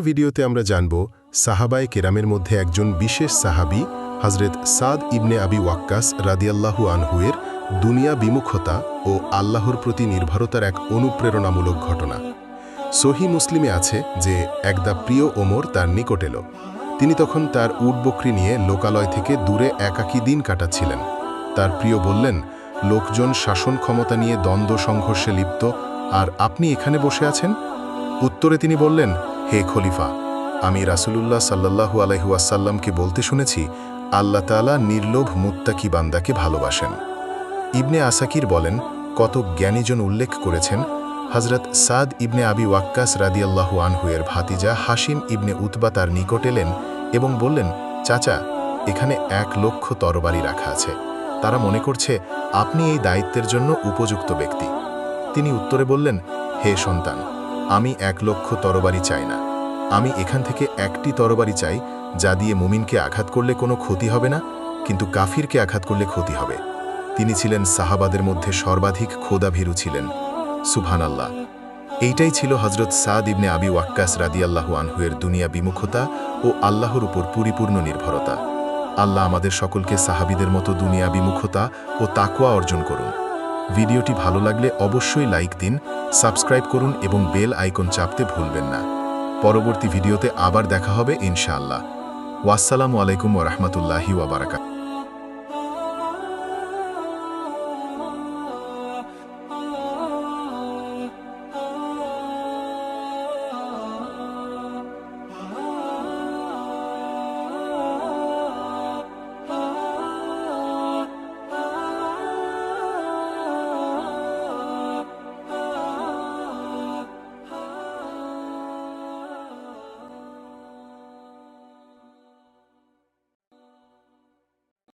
ভিডিওতে আমরা জানব, সাহাবায়ে কেরামের মধ্যে একজন বিশেষ সাহাবি হজরত সাদ ইবনে আবি ওয়াক্কাস রাদিয়াল্লাহু আনহুয়ের দুনিয়া বিমুখতা ও আল্লাহর প্রতি নির্ভরতার এক অনুপ্রেরণামূলক ঘটনা। সহি মুসলিমে আছে যে একদা প্রিয় ওমর তার নিকট এলো। তিনি তখন তার উট বকরি নিয়ে লোকালয় থেকে দূরে একাকী দিন কাটাচ্ছিলেন। তার প্রিয় বললেন, লোকজন শাসন ক্ষমতা নিয়ে দ্বন্দ্ব, সংঘর্ষে লিপ্ত, আর আপনি এখানে বসে আছেন? উত্তরে তিনি বললেন হে খলিফা, আমি রাসূলুল্লাহ সাল্লাল্লাহু আলাইহু আসাল্লামকে বলতে শুনেছি, আল্লাহ তাআলা নির্লোভ মুত্তাকি বান্দাকে ভালোবাসেন। ইবনে আসাকির বলেন, কত জ্ঞানীজন উল্লেখ করেছেন হজরত সাদ ইবনে আবি ওয়াক্কাস রাদিয়াল্লাহু আনহুয়ের ভাতিজা হাসিম ইবনে উতবা তার নিকট এলেন এবং বললেন, চাচা, এখানে এক লক্ষ তরবারি রাখা আছে। তারা মনে করছে, আপনি এই দায়িত্বের জন্য উপযুক্ত ব্যক্তি। তিনি উত্তরে বললেন, হে সন্তান আমি এক লক্ষ তরবারি চাই না। আমি এখান থেকে একটি তরবারি চাই, যা দিয়ে মুমিনকে আঘাত করলে কোনো ক্ষতি হবে না, কিন্তু কাফিরকে আঘাত করলে ক্ষতি হবে। তিনি ছিলেন সাহাবাদের মধ্যে সর্বাধিক খোদাভীরু ছিলেন। সুভান আল্লাহ এইটাই ছিল হজরত সাদ ইবনে আবি ওয়াক্কাস রাদিয়াল্লাহু আনহুয়ের দুনিয়া বিমুখতা ও আল্লাহর উপর পরিপূর্ণ নির্ভরতা। আল্লাহ আমাদের সকলকে সাহাবিদের মতো দুনিয়া বিমুখতা ও তাকুয়া অর্জন করুন। ভিডিওটি ভালো লাগলে অবশ্যই লাইক দিন, সাবস্ক্রাইব করুন এবং বেল আইকন চাপতে ভুলবেন না। পরবর্তী ভিডিওতে আবার দেখা হবে ইনশাআল্লাহ। ওয়াসসালামু আলাইকুম ওরহমতুল্লাহি ওয়াবারাকাত